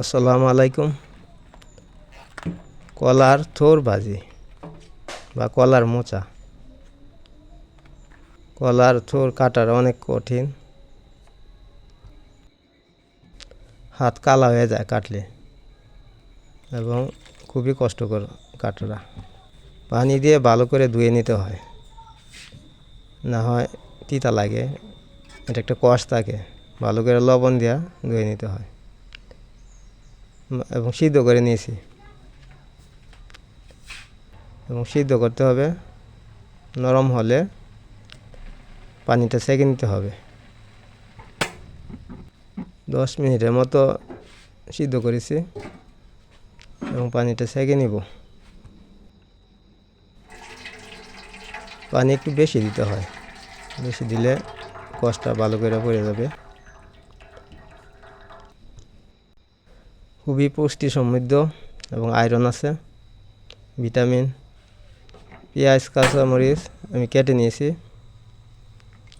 আসসালামু আলাইকুম। কলার থোর ভাজি বা কলার মোচা। কলার থোর কাটার অনেক কঠিন। হাত কালা হয়ে যায় কাটলে এবং খুবই কষ্টকর কাটারা। পানি দিয়ে ভালো করে ধুয়ে নিতে হয়। না হয় তিতা লাগে, এটা একটা কষ থাকে। ভালো করে লবণ দিয়া ধুয়ে নিতে হয়। এবং সিদ্ধ করে নিয়েছি। এবং সিদ্ধ করতে হবে। নরম হলে পানিটা সেঁকে নিতে হবে। দশ মিনিটের মতো সিদ্ধ করেছি এবং পানিটা সেঁকে নিব। পানি একটু বেশি দিতে হয়। বেশি দিলে কষটা ভালো করে পড়ে যাবে। খুবই পুষ্টি সমৃদ্ধ এবং আয়রন আছে ভিটামিন পেঁয়াজ কাঁচামরিচ আমি কেটে নিয়েছি।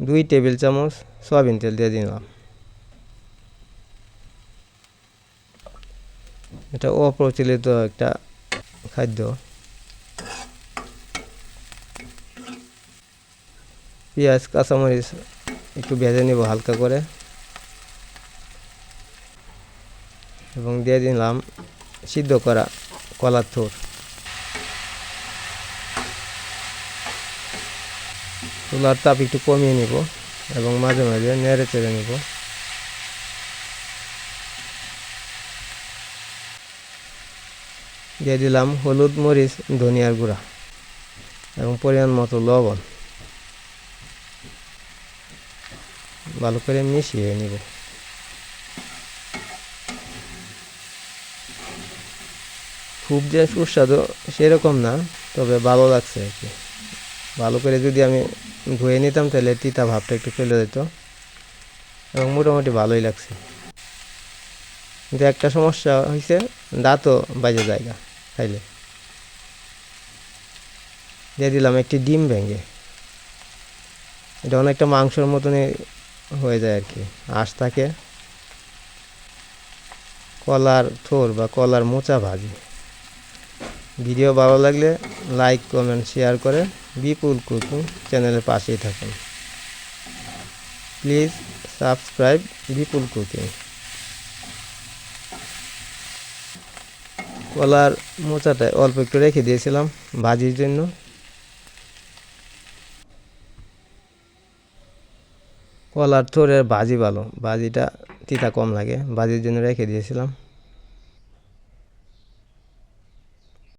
দুই টেবিল চামচ সয়াবিন তেল দিয়ে দিলাম। এটা অপ্রচলিত একটা খাদ্য। পেঁয়াজ কাঁচামরিচ একটু ভেজে নিব হালকা করে। এবং দিয়ে দিলাম সিদ্ধ করা কলার থোর। চুলার তাপ একটু কমিয়ে নিব এবং মাঝে মাঝে নেড়ে চেড়ে নিব। দিয়ে দিলাম হলুদ, মরিচ, ধনিয়ার গুঁড়া এবং পরিমাণ মতো লবণ। ভালো করে মিশিয়ে নিব। খুব যে সুস্বাদু সেরকম না, তবে ভালো লাগছে আর কি। ভালো করে যদি আমি ধুয়ে নিতাম তাহলে তিতা ভাবটা একটু চলে যেত। এবং মোটামুটি ভালোই লাগছে। কিন্তু একটা সমস্যা হয়েছে দাঁতও বাজে জায়গা খাইলে দিয়ে দিলাম একটি ডিম ভেঙে। এটা অনেকটা মাংসর মতনই হয়ে যায় আর কি। আঁশ থাকে। কলার থোর বা কলার মোচা ভাজি। ভিডিও ভালো লাগলে লাইক, কমেন্ট, শেয়ার করে বিপুল কুকিং চ্যানেলের পাশেই থাকুন। প্লিজ সাবস্ক্রাইব বিপুল কুকিং কলার মোচাটা অল্প একটু রেখে দিয়েছিলাম ভাজির জন্য। কলার থোরের ভাজি ভালো, ভাজিটা তিতা কম লাগে, ভাজির জন্য রেখে দিয়েছিলাম।